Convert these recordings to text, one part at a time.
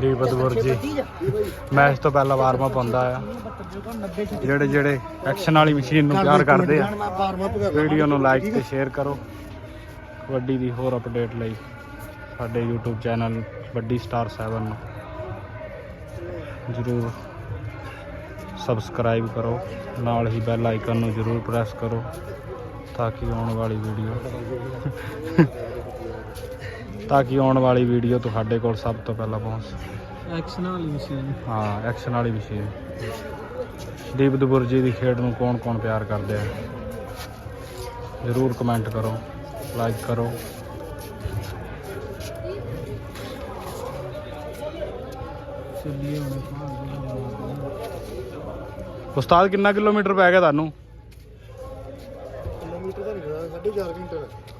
ਦੀਪਦਪੁਰ ਜੀ। ਮੈਚ ਤੋਂ ਪਹਿਲਾਂ ਵਾਰਮ ਅਪ ਹੁੰਦਾ ਆ। ਜਿਹੜੇ ਜਿਹੜੇ ਐਕਸ਼ਨ ਵਾਲੀ ਮਸ਼ੀਨ ਨੂੰ ਪਿਆਰ ਕਰਦੇ ਆ ਵੀਡੀਓ ਨੂੰ ਲਾਈਕ ਤੇ ਸ਼ੇਅਰ ਕਰੋ। ਕਬੱਡੀ ਦੀ ਹੋਰ ਅਪਡੇਟ ਲਈ ਸਾਡੇ YouTube ਚੈਨਲ ਵੱਡੀ ਸਟਾਰ 7 ਨੂੰ ਜਰੂਰ ਸਬਸਕ੍ਰਾਈਬ ਕਰੋ। ਨਾਲ ਹੀ ਬੈਲ ਆਈਕਨ ਨੂੰ ਜਰੂਰ ਪ੍ਰੈਸ ਕਰੋ ਤਾਂ ਕਿ ਆਉਣ ਵਾਲੀ ਵੀਡੀਓ ਤਾਂ ਕਿ ਆਉਣ ਵਾਲੀ ਵੀਡੀਓ ਤੁਹਾਡੇ ਕੋਲ ਸਭ ਤੋਂ ਪਹਿਲਾਂ ਪਹੁੰਚ ਸਕੇ। ਐਕਸ਼ਨ ਵਾਲੀ ਮਸ਼ੀਨ ਹਾਂ ਐਕਸ਼ਨ ਵਾਲੀ ਮਸ਼ੀਨ ਦੀਪਦਪੁਰ ਜੀ ਦੀ ਖੇਡ ਨੂੰ ਕੌਣ ਕੌਣ ਪਿਆਰ ਕਰਦੇ ਆ? ਜਰੂਰ ਕਮੈਂਟ ਕਰੋ ਲਾਈਕ ਕਰੋ। ਉਸਤਾਦ ਕਿੰਨਾ ਕਿਲੋਮੀਟਰ ਪੈ ਗਿਆ ਤੁਹਾਨੂੰ? ਕਿਲੋਮੀਟਰ ਦਾ ਨਹੀਂ ਪਤਾ 4.5 ਘੰਟੇ।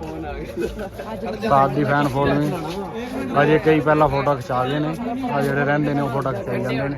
ਰਹੇਗਾ ਦੀ ਫੈਨ ਫੋਲੋਇੰਗ ਅਜੇ ਕਈ ਪਹਿਲਾਂ ਫੋਟੋ ਖਿਚਾ ਗਏ ਨੇ ਆ ਜਿਹੜੇ ਰਹਿੰਦੇ ਨੇ ਉਹ ਫੋਟੋ ਖਿਚਾਈ ਜਾਂਦੇ ਨੇ।